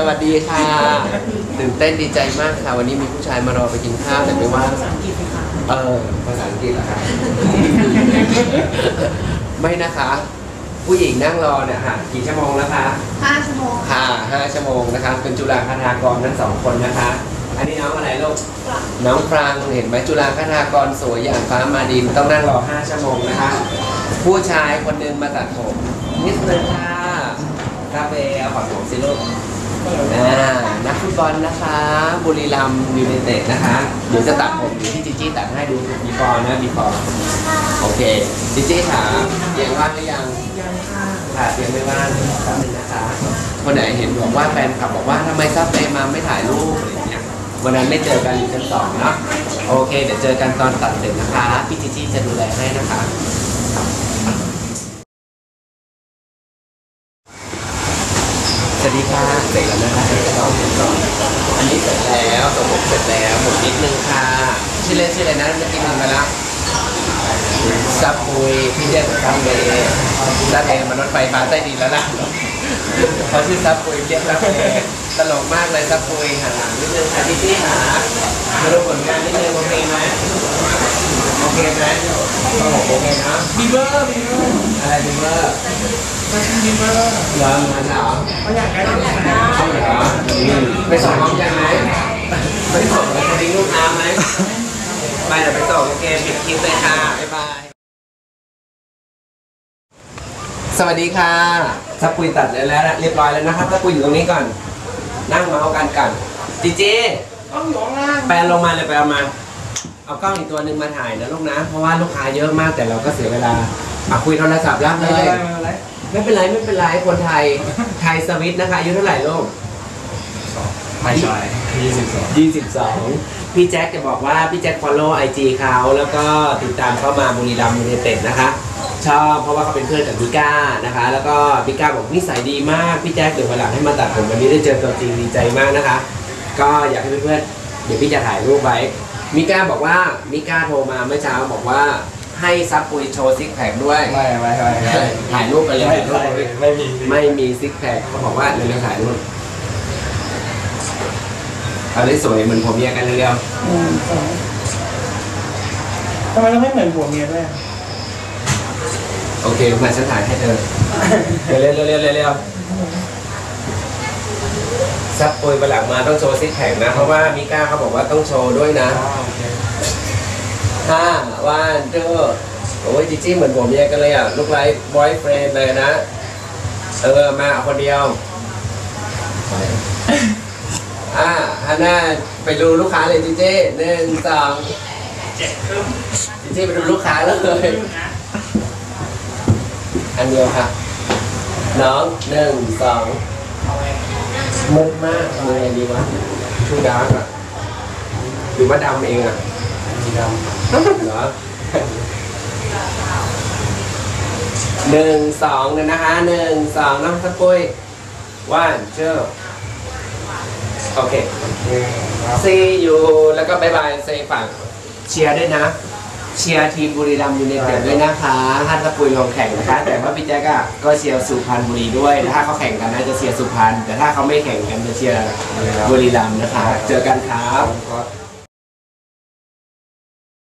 สวัสดีค่ะ ตื่นเต้นดีใจมากค่ะ วันนี้มีผู้ชายมารอไปกินข้าวแต่ไม่ว่าภาษาอังกฤษไหมคะเออภาษาอังกฤษเหรอคะไม่นะคะ ผู้หญิงนั่งรอเนี่ยค่ะกี่ชั่วโมงแล้วคะห้าชั่วโมงค่ะห้าชั่วโมงนะคะเป็นจุฬาคณากรทั้งสองคนนะคะ อันนี้น้องอะไรลูกน้องฟรังเห็นไหมจุฬาคณากรสวยอย่างฟ้ามาดินต้องนั่งรอห้าชั่วโมงนะคะ ผู้ชายคนหนึงมาตัดผมนิดนึงค่ะคาเฟ่เอาผักผมสิลูก อ่านักฟุตบอลนะคะ บุรีรัมย์ยูไนเต็ดนะคะเดี๋ยวจะตัดผมอยู่ที่จีจี้ตัดให้ดูบีฟอร์นะบีฟอร์โอเคจีจี้ขาเตียงว่างหรือยังยังค่ะค่ะเตียงไม่ว่างแป๊บนึงนะคะคนไหนเห็นบอกว่าแฟนคลับบอกว่าทำไมซับเฟมาไม่ถ่ายรูปอะไรอย่างเงี้ยวันนั้นไม่เจอกันอยู่ชั้นสองเนาะโอเค เดี๋ยวเจอกันตอนตัดเสร็จนะคะพี่จีจี้จะดูแลให้นะคะ วัสดีค่ะเสร็จแล้วนะคะอันนี้เสร็จแล้วสมมติเสร็จแล้วหมดนิดนึงค่ะชื่อเล่นชื่ออะไรนะเมื่อกี้ลืมไปล้วซับปุยพี่เรียกซับเบย์ซับเบย์มันรถไฟฟ้าใต้ดินแล้วล่ะเขาชื่อซับปุยเรียกซับเบย์ตลกมากเลยซับปุยหันหลังนิดนึงค่ะพี่ตี้หามาดูผลงานนิดนึงโอเคไหมโอเคไหมโอเคนะบีเบอร์บีเบอร์อะไรดีเมอร์ มาชิมบีเบอร์เริ่มงานเหรอเขาอยากได้แบบไหนเอาเหรอไปส่งพร้อมกันไหมไปส่งแล้วจะดิ้งลูกค้าไหมไปเดี๋ยวไปส่งโอเคปิดคลิปเลยค่ะบ๊ายบายสวัสดีค่ะถ้าปุยตัดแล้วนะเรียบร้อยแล้วนะครับถ้าปุยอยู่ตรงนี้ก่อน นั่งเมาส์กันกันจีจีต้องอยู่ข้างล่างแปลลงมาเลยไปเอามา เอากล้องอีกตัวหนึ่งมาถ่ายนะลูกนะ เพราะว่าลูกค้าเยอะมากแต่เราก็เสียเวลา อะคุยโทรศัพท์รับเลยไม่เป็นไรไม่เป็นไรคนไทยไทยสวิตนะคะอายุเท่าไหร่ลูก ไม่ใช่ยี่สิบสอง22 พี่แจ็คจะบอกว่าพี่แจ็ค follow IG เขาแล้วก็ติดตามเข้ามาบุรีรัมย์ยูไนเต็ดนะคะ ชอบเพราะว่าเขาเป็นเพื่อนกับมิก้านะคะ แล้วก็มิก้าบอกนิสัยดีมาก พี่แจ็คเดี๋ยววันหลังให้มาตัดผมวันนี้ได้เจอตัวจริงดีใจมากนะคะ ก็อยากให้เพื่อนๆเดี๋ยวพี่จะถ่ายรูปไว้มิก้าบอกว่ามิก้าโทรมาเมื่อเช้าบอกว่า ให้ซับปุยโชว์ซิกแพคด้วย ไม่ไม่ไม่ไม่ถ่ายรูปไปเลยไม่ถ่ายรูปไปเลยไม่มีไม่มีซิกแพคเขาบอกว่าเร็วๆถ่ายรูปเอาได้สวยเหมือนผมเมียกันเร็วหนึ่งสองทำไมต้องไม่เหมือนผัวเมียด้วยๆโอเคมาฉันถ่ายให้เธอเร็วๆเร็วๆเร็วๆเร็วๆซับปุยประหลังมาต้องโชว์ซิกแพคนะ เพราะว่ามิก้าเขาบอกว่าต้องโชว์ด้วยนะโอเค ห้าวันเจอโอ้ยจีจี้เหมือนผมเมียกันเลยอะลูกไลฟ์บอยเฟรนเลยนะ เออ มาคนเดียวอ่าฮันน่าไปดูลูกค้าเลยจีจี้หนึ่งสองจีจี้ไปดูลูกค้าเลยอันเดียวค่ะ น้องหนึ่งสองมุกมากทำยังไงดีวะชูดาร์กอะหรือว่าดำเองอะ มีดเหรอหนึ่งสองเนี่ยนะคะหนึ่งสองน้องสะปุ้ยว่านเชื่อโอเคำซีอยู่แล้วก็บายบายเซฝากเชียร์ด้วยนะ เชียร์ทีมบุรีรัมย์ยูไนเต็ดด้วยนะคะฮันสะปุยลงแข่งนะคะ แต่ว่าพี่แจ๊กอะก็เชียร์สุพรรณบุรีด้วยแต่ถ้าเขาแข่งกันนะจะเชียร์สุพรรณแต่ถ้าเขาไม่แข่งกันจะเชียร์บุรีรัมย์นะคะ เจอกันครับก็